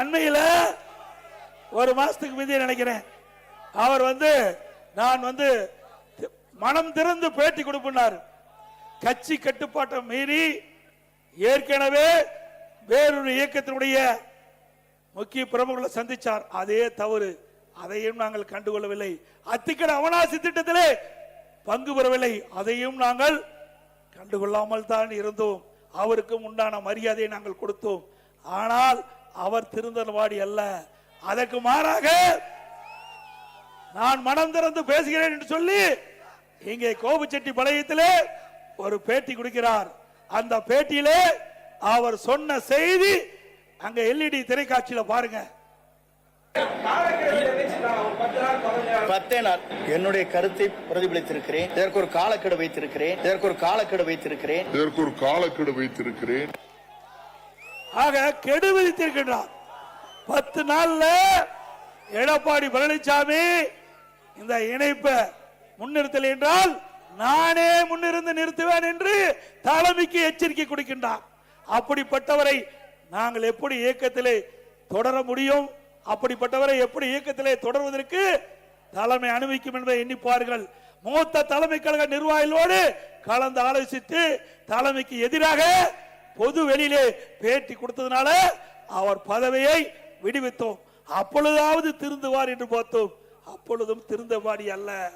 அண்மையில் ஒரு மாசத்துக்கு முந்தைய நினைக்கிறேன். அவர் வந்து நான் வந்து மனம் திறந்து பேட்டி கொடுப்பினார். கட்சி கட்டுப்பாட்டை மீறி ஏற்கனவே வேறொரு இயக்கத்தினுடைய முக்கிய பிரமுகர்களை சந்திச்சார். அதே தவறு. அதையும் நாங்கள் கண்டுகொள்ளவில்லை. அத்திக்கட அவனாசி திட்டத்திலே பங்கு பெறவில்லை. அதையும் நாங்கள் கண்டுகொள்ளாமல் தான் இருந்தோம். அவருக்கும் உண்டான மரியாதையை நாங்கள் கொடுத்தோம். ஆனால் அவர் திருந்தனவாடி அல்ல. அதற்கு மாறாக நான் மனம் திறந்து பேசுகிறேன் என்று சொல்லி இங்கே கோபுச்செட்டி பாளையத்திலே ஒரு பேட்டி கொடுக்கிறார். அந்த பேட்டியிலே அவர் சொன்ன செய்தி அங்க எல்இடி திரைக்காட்சியில பாருங்க. பத்தே நாள் என்னுடைய கருத்தை பிரதிபலித்திருக்கிறேன். இதற்கு ஒரு காலக்கெடு வைத்திருக்கிறேன். இதற்கு ஒரு காலக்கெடு வைத்திருக்கிறேன். இதற்கு ஒரு காலக்கெடு வைத்திருக்கிறேன். ஆக கெடு விதித்திருக்கின்றார் பத்து நாள்ல எடப்பாடி பழனிசாமி இந்த இணைப்பை முன்னிறுத்தல் என்றால் நானே முன்னிருந்து நிறுத்துவேன் என்று தலைமைக்கு எச்சரிக்கை கொடுக்கின்றார். அப்படிப்பட்டவரை நாங்கள் எப்படி இயக்கத்திலே தொடர முடியும்? அப்படிப்பட்டவரை எப்படி இயக்கத்திலே தொடர்வதற்கு தலைமை அனுமதிக்கும் என்பதை எண்ணிப்பார்கள் மூத்த தலைமை கழக நிர்வாகிகளோடு கலந்து ஆலோசித்து தலைமைக்கு எதிராக பொது வெளியிலே பேட்டி கொடுத்ததுனால அவர் பதவியை விடுவித்தோம். அப்பொழுதாவது திருந்துவார் என்று பார்த்தோம். அப்பொழுதும் திருந்தவாடி அல்ல.